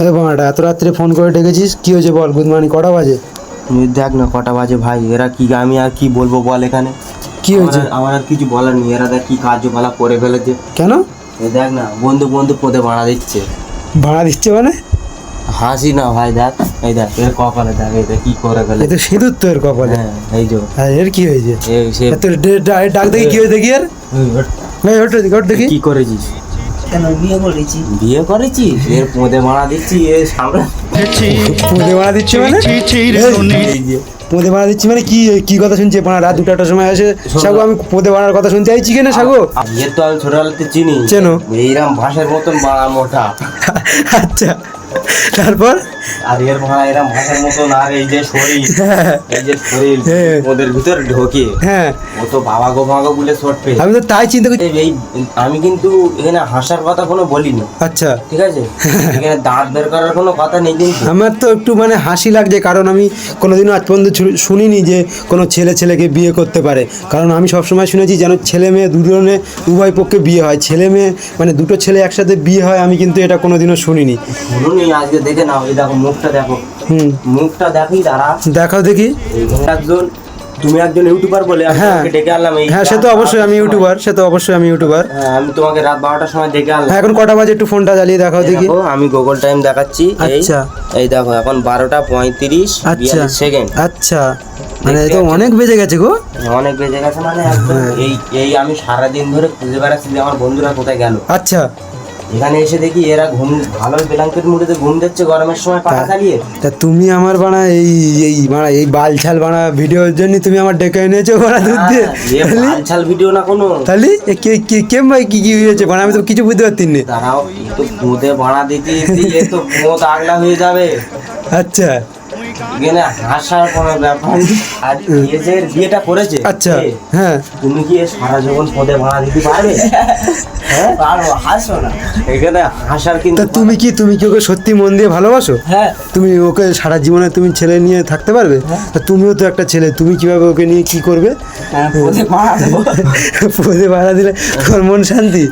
এ বাবাটা এত রাত্রে ফোন করে ডেকেছিস? কি হয়েছে বল গুড মর্নিং কটা বাজে? তুমি দেখ না কটা বাজে ভাই এরা কি আমি আর কি বলব বল এখানে? কি হয়েছে? আমার আর- কিছু বলার নেই এরা দেখ কি কার্যকলাপ করে ফেলেছে। কেন? এ দেখ না বন্ধু বন্ধু পদে বাড়া দিচ্ছে। ভাড়া দিচ্ছে মানে? হাসি না ভাই দেখ এই দেখ এর কপালে দেখ এই দেখ কি করে এ ফেলে তো সিঁদুর তো এর কপালে। হ্যাঁ এই যে। আর এর কি হয়েছে? এ সে ডা- ডাক দেখি কি হয়েছে দেখি আর এই ওঠ দেখি ওঠ দেখি। কি করেছিস? কেন? বিয়ে করেছি। বিয়ে করেছি? এর পোঁদে মারা দিচ্ছি এ সামনে। পোঁদে মারা দিচ্ছি মানে? পোঁদে ভাড়া দিচ্ছি মানে কি কি কথা শুনছি? পানা রাত দুটাটার সময় আসে সাগু আমি পোঁদে ভাড়ার কথা শুনতে চাইছি কিনা সাগু? ইয়ে তো আমি ছোটবেলাতে চিনি। চেনো? এইরাম ভাষার মতন মারা মোটা। আচ্ছা। তারপর? আর এর ভাড়া আর এই যে শরীর হ্যাঁ। এই যে শরীর হ্যাঁ। ওদের ভিতরে ঢোকে। হ্যাঁ। ও তো বাবা গো বাবা বলে ছটবে আমি তো তাই চিন্তা করছি এই আমি কিন্তু এখানে হাসার কথা কোনো আচ্ছা। ঠিক আছে? এখানে দাঁত বের করার কোনো কথা নেই কিন্তু। আমার তো একটু মানে হাসি লাগছে কারণ আমি কোনোদিনও আজ পর্যন্ত শুনিনি যে কোনো ছেলে ছেলেকে বিয়ে করতে পারে। কারণ আমি সবসময় শুনেছি যেন ছেলে মেয়ে দুজনে উভয় পক্ষে বিয়ে হয়। ছেলে মেয়ে মানে দুটো ছেলে একসাথে বিয়ে হয় আমি কিন্তু এটা কোনোদিনও শুনিনি। শুনুনি আজকে দেখে নাও এই দেখো মুখটা দেখো। হুম। মুখটা দেখি দাঁড়া। দেখাও দেখি। একজন তুমি একজন ইউটিউবার বলে হ্যাঁ। ডেকে আনলাম এই হ্যাঁ সে তো অবশ্যই আমি ইউটিউবার সে তো অবশ্যই আমি ইউটিউবার হ্যাঁ, আমি তোমাকে রাত বারোটার সময় ডেকে আনলাম। হ্যাঁ এখন কটা বাজে একটু ফোনটা জ্বালিয়ে দেখাও দেখি। আমি গুগল টাইম দেখাচ্ছি এই। আচ্ছা। এই দেখো এখন বারোটা পঁয়ত্রিশ আচ্ছা। সেকেন্ড আচ্ছা। মানে তো অনেক বেজে গেছে গো। অনেক বেজে গেছে মানে হ্যাঁ। এই এই আমি সারাদিন ধরে খুঁজে বেড়াচ্ছি যে আমার বন্ধুরা কোথায় গেল। আচ্ছা। এখানে এসে দেখি এরা ঘুম ভালো ব্ল্যাঙ্কেট মুড়িতে ঘুম দিচ্ছে গরমের সময় পাখা চালিয়ে। তা তুমি আমার বানা এই এই বানা এই বাল ছাল বানা ভিডিওর জন্য তুমি আমার ডেকে এনেছো বানা দুধ দিয়ে। বালছাল ভিডিও না কোনো। তাহলে? কে কে কেম ভাই কি কি হয়েছে? বানা আমি তো কিছু বুঝতে পারছি না। দাঁড়াও তো বানা দিতে তো আগলা হয়ে যাবে। আচ্ছা। এখানে হাসার কোনো ব্যাপার আর এর বিয়েটা করেছে আচ্ছা হ্যাঁ। তুমি কি সারা জীবন পদে ভাড়া দিতে পারবে? হ্যাঁ পারব হাসো না। এখানে হাসার কিন্তু তুমি কি তুমি কি ওকে সত্যি মন দিয়ে ভালোবাসো? হ্যাঁ। তুমি ওকে সারা জীবনে তুমি ছেলে নিয়ে থাকতে পারবে? তুমিও তো একটা ছেলে তুমি কীভাবে ওকে নিয়ে কি করবে? হ্যাঁ পদে ভাড়া দিলে তোমার মন শান্তি?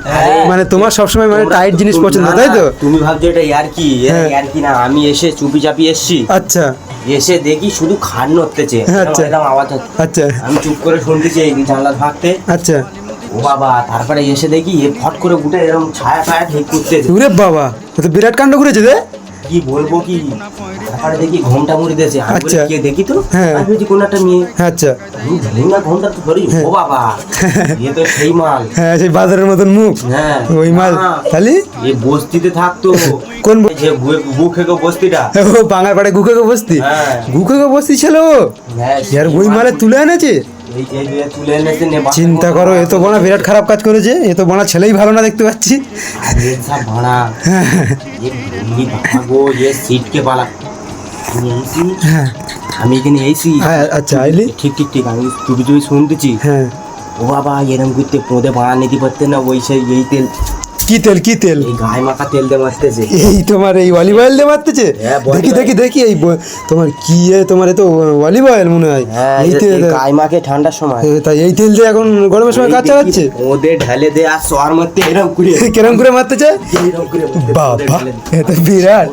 মানে তোমার সবসময় মানে টাইট জিনিস পছন্দ তাই তো? তুমি ভাবছ এটা ইয়ার কি? হ্যাঁ। ইয়ার কি না? আমি এসে চুপি চাপি এসছি। আচ্ছা। এসে দেখি শুধু খাট নড়তেছে। আচ্ছা। আওয়াজ হচ্ছে। আচ্ছা। আমি চুপ করে শুনতেছি এই জানলা থাকতে আচ্ছা। ও বাবা তারপরে এসে দেখি এ ফট করে উঠে এরকম ছায়া ছায়া ঠিক করতেছে। ওরে বাবা তো বিরাট কাণ্ড করেছে রে। কি বলব কি? তারপরে দেখি ঘুমটা মুড়ি দিয়েছে। আমি বলি, আচ্ছা। কে দেখি তো? হ্যাঁ। আমি বলছি কোন একটা মেয়ে। আচ্ছা। আমি জানি না ঘুমটা তো ধরি। ও বাবা। এ তো সেই মাল। হ্যাঁ সেই বাজারের মতন মুখ। হ্যাঁ। ওই মাল। তাহলে? এ বস্তিতে থাকতো। কোন এই যে বস্তিটা। ও বাঙার পাড়ে বসতি? হ্যাঁ। গুকেকে বসতি ছিল ও? হ্যাঁ, ওই মালে তুলে এনেছে? চিন্তা করো এ তো বোনা বিরাট খারাপ কাজ করেছে এ তো বোনা ছেলেই ভালো না দেখতে পাচ্ছি। হ্যাঁ। আমি এখানে এসি হ্যাঁ আচ্ছা আইলি? ঠিক ঠিক ঠিক আমি চুপি চুপি শুনতেছি। হ্যাঁ। ও বাবা এরম করতে পোঁদে বাড়া নিতে পারতেন না ওই সেই এই তেল। কি তেল কি তেল? গায়ে মাখা তেল দিয়ে মারতেছে। এই তোমার এই অলিভ অয়েল দিয়ে মারতেছে? হ্যাঁ, দেখি দেখি দেখি এই তোমার কি তোমার তো অলিভ অয়েল মনে হয়। হ্যাঁ এই তেল গায়ে মাখে ঠান্ডার সময়। এ, তাই এই তেল দিয়ে এখন গরমের সময় কাজ চালাচ্ছে? ওদের ঢালে দে আর সোয়ার মধ্যে এরম করে কেরম করে মারতেছে? বাবা ঢালে দে। এ তো বিরাট।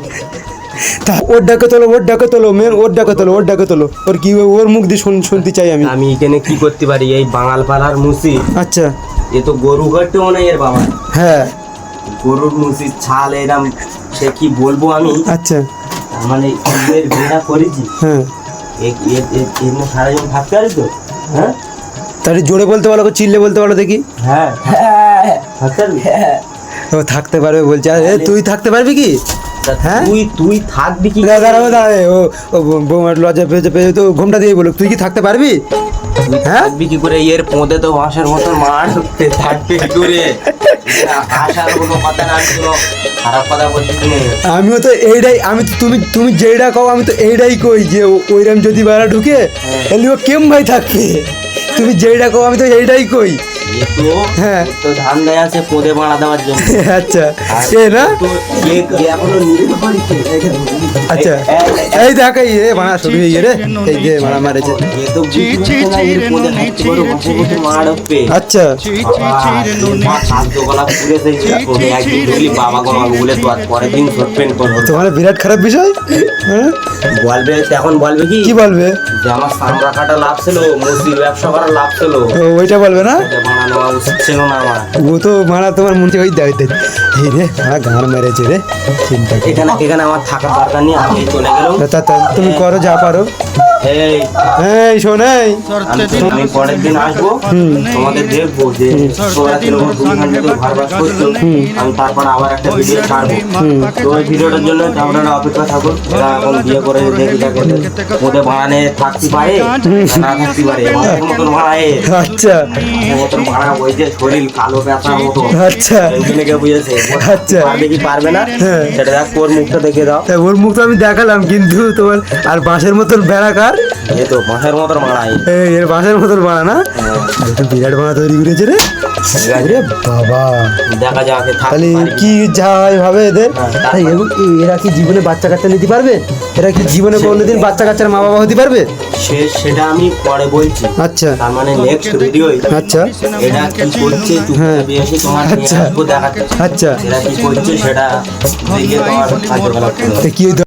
তা ওর ডাকে তোলো ওর ডাকে তোলো মেন ওর ডাকে তোলো ওর ডাকে তোলো। ওর কি ওর মুখ দিয়ে শুন- শুনতে চাই আমি। আমি এখানে কি করতে পারি? এই বাঙাল পালার মুসি আচ্ছা। এ তো গরু কাটতেও না এর বাবা। হ্যাঁ। গরুর মুসির ছাল এরম সে কি বলব আমি? আচ্ছা। মানে এর বিয়েটা করেছি। হ্যাঁ। সারা জীবন থাকতে পারি তো? হ্যাঁ? তাহলে জোরে বলতে পারো চিল্লে বলতে পারো দেখি। হ্যাঁ। হ্যাঁ থাকতে পারবি ও থাকতে পারবে বলছে। আর তুই থাকতে পারবি কি? হ্যাঁ? তুই তুই থাকবি কি ও ও বৌমার লজ্জা পেয়েছে পেয়ে তো ঘুমটা দিয়ে বলো তুই কি থাকতে পারবি? হ্যাঁ? কি করে? এর পোঁদে তো বাঁশের মার থাকবে কি করে? না আমিও তো এইটাই আমি তো তুমি তুমি যেইটা কও আমি তো এইটাই কই যে ও- ওইরকম যদি বেড়া ঢুকে ও কেম ভাই থাকবে? তুমি যেইটা কও আমি তো এইটাই কই। হ্যাঁ। তো ধান দেয় আছে পোদে মারা দেওয়ার জন্য আচ্ছা না আচ্ছা এই দেখ এই রে মারা শুরু হয়ে রে এই যে মারা মারেছে আচ্ছা তোমার বিরাট খারাপ বিষয় হ্যাঁ? বলবে এখন বলবে কি কি বলবে যে আমার সামরা কাটা লাভ ছিল মুসির ব্যবসা করার লাভ ছিল ওইটা বলবে না এটা উচিত ছিল না আমার। ও তো মারা তোমার মন থেকে ওই দেখ এই রে মারা গান মেরেছে রে। চিন্তা এখানে এখানে আমার থাকার দরকার নেই আমি চলে গেলাম। তুমি করো যা পারো। এই এই শোনাই আমি পরের দিন আসব। তোমাদের দেখব যে তোমরা কীরকম দুই ঘণ্টা ধরে ঘর বাস করছ। আমি তারপর আবার একটা ভিডিও ছাড়বো। তো ওই ভিডিওটার জন্য আপনারা অপেক্ষা থাকুন। এরা এখন বিয়ে করে দেখি দেখে ওদের ভাড়ানে থাকতে পারে না থাকতে পারে। মতন ভাড়ায়। আচ্ছা। মতন ভাড়া ওই যে শরীর কালো ব্যথার মতো। আচ্ছা। ওইখানে বুঝেছে? আচ্ছা। পারবে কি পারবে না? হ্যাঁ। সেটা দেখ তোর মুখটা দেখে দাও। ওর মুখ তো আমি দেখালাম কিন্তু তোমার আর বাঁশের মতন বেড়াকার। এই তো মাসের মতন ভাড়ায় এই। এর বাঁশের মতন বাড়া না? বিরাট বাড়া তৈরি করেছে রে। রে বাবা। দেখা যাক তাহলে কি যা ভাবে এদের। হ্যাঁ, এ- এরা কি জীবনে বাচ্চা কাচ্চা নিতে পারবে? এরা কি জীবনে কোনোদিন বাচ্চা কাচ্চার মা বাবা হতে পারবে? সে সেটা আমি পরে বলছি। আচ্ছা। তার মানে নেক্সট ভিডিও আচ্ছা। এটা কি করছে হ্যাঁ। চুপচাপ এসে তোমার আচ্ছা। আচ্ছা। এরা কি করছে সেটা দেখে তোমার কার্যকলাপ কি